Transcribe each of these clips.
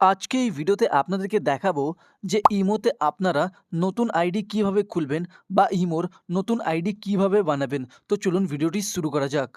আজকে এই ভিডিওতে আপনাদেরকে দেখাবো যে ইমোতে আপনারা নতুন আইডি কীভাবে খুলবেন বা ইমোর নতুন আইডি কীভাবে বানাবেন। তো চলুন ভিডিওটি শুরু করা যাক।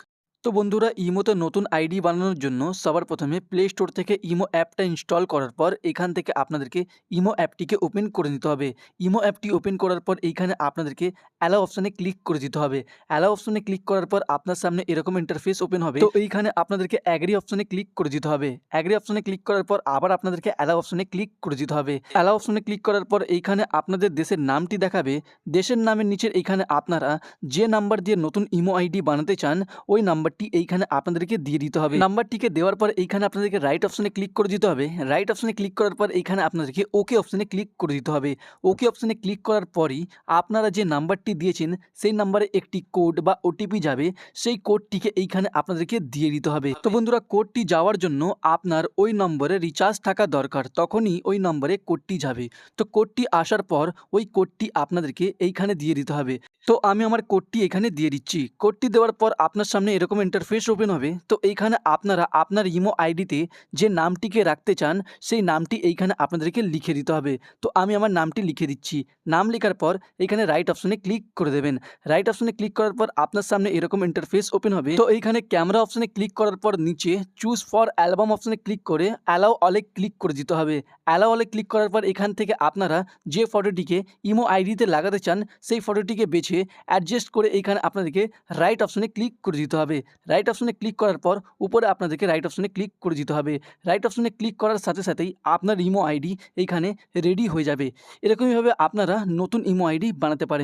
তো বন্ধুরা, ইমোতে নতুন আইডি বানানোর জন্য সবার প্রথমে প্লে স্টোর থেকে ইমো অ্যাপটা ইনস্টল করার পর এখান থেকে আপনাদেরকে ইমো অ্যাপটিকে ওপেন করে নিতে হবে। ইমো অ্যাপটি ওপেন করার পর এইখানে আপনাদেরকে অ্যালাও অপশানে ক্লিক করে দিতে হবে। অ্যালাও অপশানে ক্লিক করার পর আপনার সামনে এরকম ইন্টারফেস ওপেন হবে। তো এইখানে আপনাদেরকে অ্যাগ্রি অপশানে ক্লিক করে দিতে হবে। অ্যাগ্রি অপশানে ক্লিক করার পর আবার আপনাদেরকে অ্যালাও অপশানে ক্লিক করে দিতে হবে। অ্যালাও অপশানে ক্লিক করার পর এইখানে আপনাদের দেশের নামটি দেখাবে। দেশের নামের নিচের এইখানে আপনারা যে নাম্বার দিয়ে নতুন ইমো আইডি বানাতে চান, ওই নাম্বারটি এইখানে আপনাদেরকে দিয়ে দিতে হবে। নাম্বারটিকে দেওয়ার পর এইখানে আপনাদেরকে রাইট অপশানে ক্লিক করে দিতে হবে। রাইট অপশানে ক্লিক করার পর এইখানে আপনাদেরকে ওকে অপশানে ক্লিক করে দিতে হবে। ওকে অপশানে ক্লিক করার পরই আপনারা যে নাম্বারটি দিয়েছেন, সেই নাম্বারে একটি কোড বা ওটিপি যাবে। সেই কোডটিকে এইখানে আপনাদেরকে দিয়ে দিতে হবে। তো বন্ধুরা কোডটি যাওয়ার জন্য আপনার ওই নম্বরে রিচার্জ থাকা দরকার। তখনই ওই নম্বরে কোডটি যাবে। তো কোডটি আসার পর ওই কোডটি আপনাদেরকে এইখানে দিয়ে দিতে হবে। তো আমি আমার কোডটি এখানে দিয়ে দিচ্ছি। কোডটি দেওয়ার পর আপনার সামনে এরকম ইন্টারফেস ওপেন হবে। তো এইখানে আপনারা আপনার ইমো আইডিতে যে নামটিকে রাখতে চান, সেই নামটি এইখানে আপনাদেরকে লিখে দিতে হবে। তো আমি আমার নামটি লিখে দিচ্ছি। নাম লেখার পর এখানে রাইট অপশনে ক্লিক করে দেবেন। রাইট অপশনে ক্লিক করার পর আপনার সামনে এরকম ইন্টারফেস ওপেন হবে। তো এইখানে ক্যামেরা অপশনে ক্লিক করার পর নিচে চুজ ফর অ্যালবাম অপশনে ক্লিক করে অ্যালাও অলে ক্লিক করে দিতে হবে। অ্যালাও অলে ক্লিক করার পর এখান থেকে আপনারা যে ফটোটিকে ইমো আইডিতে লাগাতে চান, সেই ফটোটিকে বেছে অ্যাডজাস্ট করে এইখানে আপনাদেরকে রাইট অপশনে ক্লিক করে দিতে হবে। রাইট অপশনে ক্লিক করার পর উপরে আপনাদেরকে রাইট অপশনে ক্লিক করে দিতে হবে। রাইট অপশনে ক্লিক করার সাথে সাথেই আপনার ইমো আইডি এইখানে রেডি হয়ে যাবে। এরকমইভাবে আপনারা নতুন ইমো আইডি বানাতে পারেন।